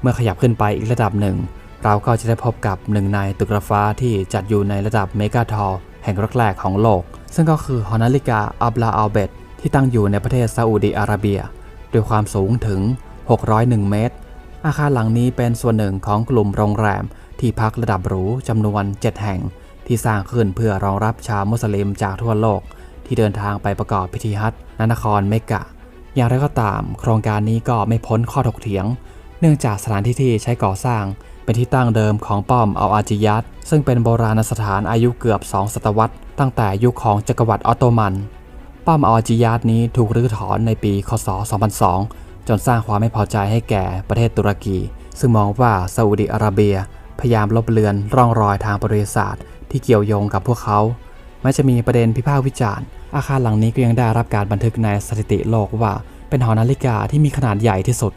เมื่อขยับขึ้นไปอีกระดับหนึ่ง เราก็จะได้พบกับหนึ่งในตึกระฟ้าที่จัดอยู่ในระดับเมกาทอลแห่งแรกๆของโลก ซึ่งก็คือหอนาฬิกาอับลาอัลเบตที่ตั้งอยู่ในประเทศซาอุดิอาระเบีย ด้วยความสูงถึง 601 เมตร อาคารหลังนี้เป็นส่วนหนึ่งของกลุ่มโรงแรม ที่พักระดับหรูจำนวน 7 แห่ง ที่สร้างขึ้นเพื่อรองรับชาวมุสลิมจากทั่วโลก ที่เดินทางไปประกอบพิธีฮัจญ์ณนครเมกะ อย่างไรก็ตาม โครงการนี้ก็ไม่พ้นข้อถกเถียง เนื่องจากสถานที่ที่ใช้ก่อสร้าง เป็นที่ตั้งเดิมของป้อมอัลอาจิยัตซึ่งเป็นโบราณสถานอายุเกือบ2ศตวรรษ ตั้งแต่ยุคของจักรวรรดิออตโตมัน ป้อมอัลอาจิยัตนี้ถูกรื้อถอนในปีคศ 2002 จนสร้างความไม่พอใจให้แก่ประเทศตุรกี ซึ่งมองว่าซาอุดิอาระเบีย พยายามลบเลือนร่องรอยทางประวัติศาสตร์ ที่เกี่ยวโยงกับพวกเขาแม้จะมีประเด็นพิพากษ์วิจารณ์ อาคารหลังนี้ก็ยังได้รับการบันทึกในสถิติโลกว่า เป็นหอนาฬิกาที่มีขนาดใหญ่ที่สุด